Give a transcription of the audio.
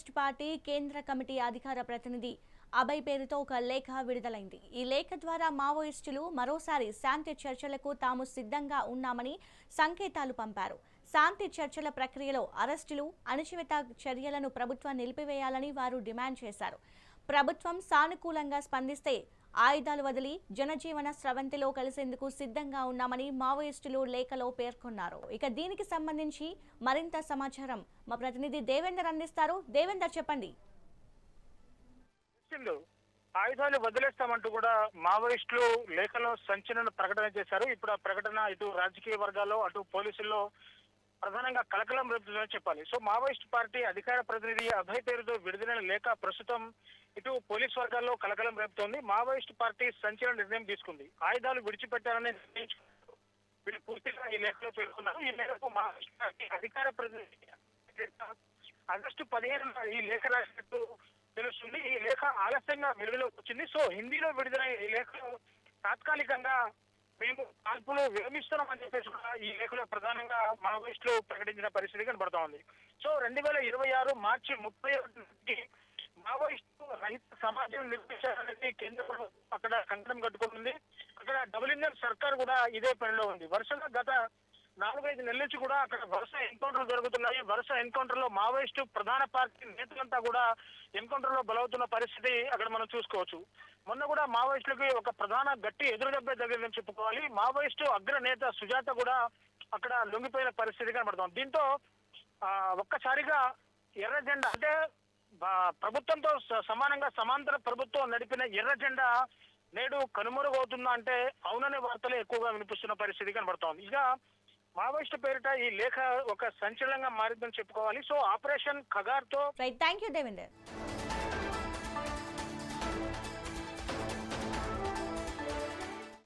Maoist party కేంద్ర committee అధికార ప్రతినిధి అభయ్ పేరుతో ఒక లేఖ విడుదలైంది. ఈ లేఖ ద్వారా మావోయిస్టులు మరోసారి శాంతి చర్చలకు తాము సిద్ధంగా ఉన్నామని సంకేతాలు పంపారు. శాంతి చర్చల ప్రక్రియలో అరెస్టులు అణచివేత చర్యలను ప్రభుత్వం నిలిపివేయాలని వారు డిమాండ్ చేశారు. ప్రభుత్వం సానుకూలంగా స్పందిస్తే ఆయుధాలు వదిలి జనజీవన స్రవంతిలో కలిసేందుకు సిద్ధంగా ఉన్నామని మావోయిస్టులు లేఖలో పేర్కొన్నారు. ఇక దీనికి సంబంధించి మరింత సమాచారం మా ప్రతినిధి దేవేందర్ అందిస్తారు. దేవేందర్ చెప్పండి. ఆయుధాలు వదిలేస్తామంటూ కూడా మావోయిస్టులు లేఖలో సంచలన ప్రకటన చేశారు. ఇప్పుడు ఆ ప్రకటన ఇటు రాజకీయ వర్గాల్లో అటు పోలీసుల్లో ప్రధానంగా కలకలం రేపుతుందని చెప్పాలి. సో మావోయిస్ట్ పార్టీ అధికార ప్రతినిధి అభయ్ పేరుతో విడుదలైన లేఖ ప్రస్తుతం ఇటు పోలీస్ వర్గాల్లో కలకలం రేపుతోంది. మావోయిస్ట్ పార్టీ సంచలన నిర్ణయం తీసుకుంది. ఆయుధాలు విడిచిపెట్టాలని నిర్ణయించుకున్నారు వీళ్ళు పూర్తిగా ఈ లేఖలో పేర్కొన్నారు. ఈ మేరకు మావోయిస్ట్ పార్టీ అధికార ప్రతినిధి ఆగస్టు పదిహేను ఈ లేఖ రాసినట్టు తెలుస్తుంది. ఈ లేఖ ఆలస్యంగా వెలుగులోకి వచ్చింది. సో హిందీలో విడుదల ఈ లేఖలో తాత్కాలికంగా మేము కాల్పులు విరమిస్తున్నామని చెప్పేసి కూడా ఈ లేఖలో ప్రధానంగా మావోయిస్టులు ప్రకటించిన పరిస్థితి కనబడతా ఉంది. సో రెండు వేల ఇరవై ఆరు మార్చి ముప్పై ఒకటి మావోయిస్టు రహిత సమాజం నిర్మించాలనేది కేంద్ర ప్రభుత్వం అక్కడ కంకణం కట్టుకుంటుంది. అక్కడ డబుల్ ఇంజన్ సర్కార్ కూడా ఇదే పనిలో ఉంది. వరుసగా గత నాలుగైదు నెలల నుంచి కూడా అక్కడ వరుస ఎన్కౌంటర్లు జరుగుతున్నాయి. వరుస ఎన్కౌంటర్లో మావోయిస్టు ప్రధాన పార్టీ నేతలంతా కూడా ఎన్కౌంటర్లో బలవుతున్న పరిస్థితి అక్కడ మనం చూసుకోవచ్చు. మొన్న కూడా మావోయిస్టులకి ఒక ప్రధాన గట్టి ఎదురుదెబ్బ దగ్గర చెప్పుకోవాలి. మావోయిస్టు అగ్ర నేత సుజాత కూడా అక్కడ లొంగిపోయిన పరిస్థితి కనబడుతుంది. దీంతో ఆ, ఒక్కసారిగా ఎర్ర జెండా అంటే ప్రభుత్వంతో సమానంగా సమాంతర ప్రభుత్వం నడిపిన ఎర్ర జెండా నేడు కనుమరుగవుతుందా అంటే అవుననే వార్తలే ఎక్కువగా వినిపిస్తున్న పరిస్థితి కనబడుతోంది. ఇక మావోయిస్ట్ పేరిట ఈ లేఖ ఒక సంచలనంగా మారిందని చెప్పుకోవాలి. సో ఆపరేషన్ ఖగార్తో థ్యాంక్ యూ దేవేందర్